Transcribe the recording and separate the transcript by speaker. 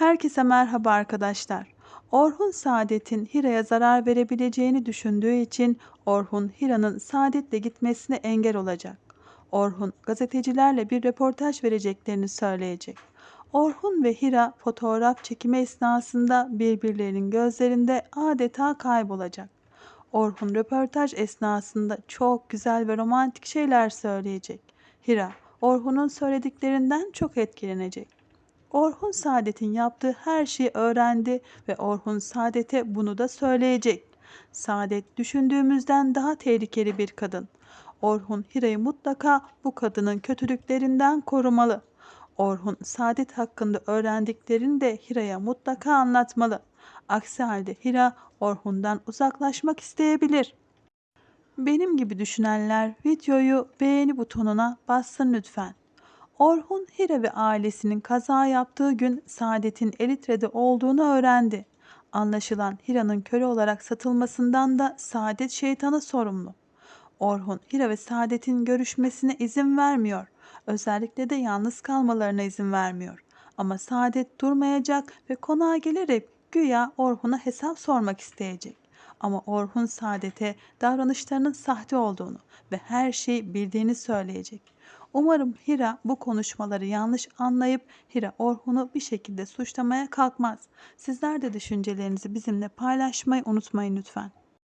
Speaker 1: Herkese merhaba arkadaşlar. Orhun Saadet'in Hira'ya zarar verebileceğini düşündüğü için Orhun Hira'nın Saadet'le gitmesine engel olacak. Orhun gazetecilerle bir röportaj vereceklerini söyleyecek. Orhun ve Hira fotoğraf çekimi esnasında birbirlerinin gözlerinde adeta kaybolacak. Orhun röportaj esnasında çok güzel ve romantik şeyler söyleyecek. Hira, Orhun'un söylediklerinden çok etkilenecek. Orhun Saadet'in yaptığı her şeyi öğrendi ve Orhun Saadet'e bunu da söyleyecek. Saadet düşündüğümüzden daha tehlikeli bir kadın. Orhun Hira'yı mutlaka bu kadının kötülüklerinden korumalı. Orhun Saadet hakkında öğrendiklerini de Hira'ya mutlaka anlatmalı. Aksi halde Hira Orhun'dan uzaklaşmak isteyebilir. Benim gibi düşünenler videoyu beğeni butonuna bassın lütfen. Orhun Hira ve ailesinin kaza yaptığı gün Saadet'in Elitre'de olduğunu öğrendi. Anlaşılan Hira'nın köle olarak satılmasından da Saadet şeytana sorumlu. Orhun Hira ve Saadet'in görüşmesine izin vermiyor. Özellikle de yalnız kalmalarına izin vermiyor. Ama Saadet durmayacak ve konağa gelerek güya Orhun'a hesap sormak isteyecek. Ama Orhun Saadet'e davranışlarının sahte olduğunu ve her şeyi bildiğini söyleyecek. Umarım Hira bu konuşmaları yanlış anlayıp Hira Orhun'u bir şekilde suçlamaya kalkmaz. Sizler de düşüncelerinizi bizimle paylaşmayı unutmayın lütfen.